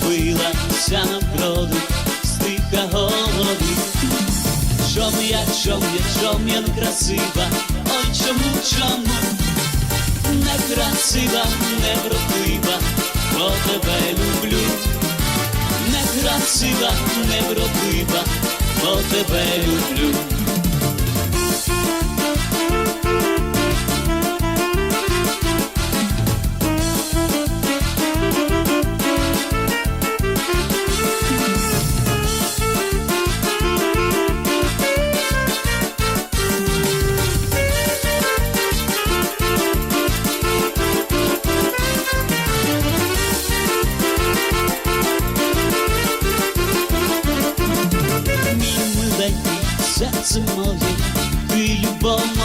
Пила вся навпроти стиха голови. Чом я, чом я, чом я красива, ой чому, чому? Некрасива, невродлива, бо тебе люблю, некрасива, невродлива, бо тебе люблю. сердце моей, ты любовь